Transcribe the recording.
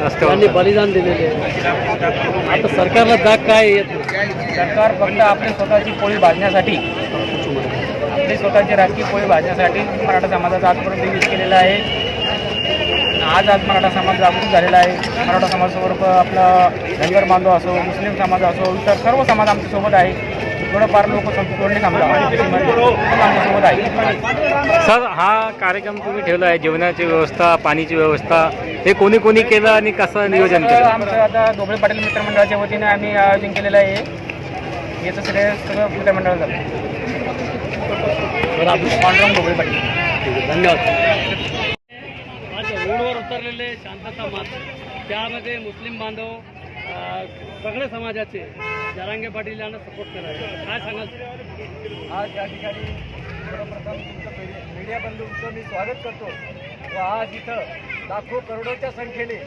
त्यांनी बलिदान दिलेले आहे. आता सरकारला जाग काय येत. सरकार फक्त आपली स्वतःची पोळी भाजण्यासाठी आपली स्वतःची राजकीय पोळी भाजण्यासाठी मराठा समाजाचा आजपर्यंत यूज केलेला आहे. आज आज मराठा समाज जागृत झालेला आहे. मराठा समाजासोबत आपला धनगर बांधव असो मुस्लिम समाज असो इतर सर्व समाज आमच्यासोबत आहे. थोडंफार लोक थांबला आमच्यासोबत आहे. सर हा कार्यक्रम तुम्ही ठेवला आहे. जेवणाची व्यवस्था पाणीची व्यवस्था हे कोणी कोणी केलं आणि कसं नियोजन सगळं केलं? आमचं आता ढोबळे पाटील मित्रमंडळाच्या वतीने आम्ही आयोजन केलेलं आहे. याचं सगळं बरं, आपलं पांडुरंग ढोबळे पाटील. धन्यवाद. आज रोडवर उतरलेले शांतता मार्च त्यामध्ये मुस्लिम बांधव अ, सगळे समाजाचे जरांगे पाटील यांना सपोर्ट करायचे काय सांगाल? आज या ठिकाणी सर्वप्रथम तुमचं मीडिया बंधूंचं मी स्वागत करतो. व आज इथं लाखो करोडोच्या संख्येने.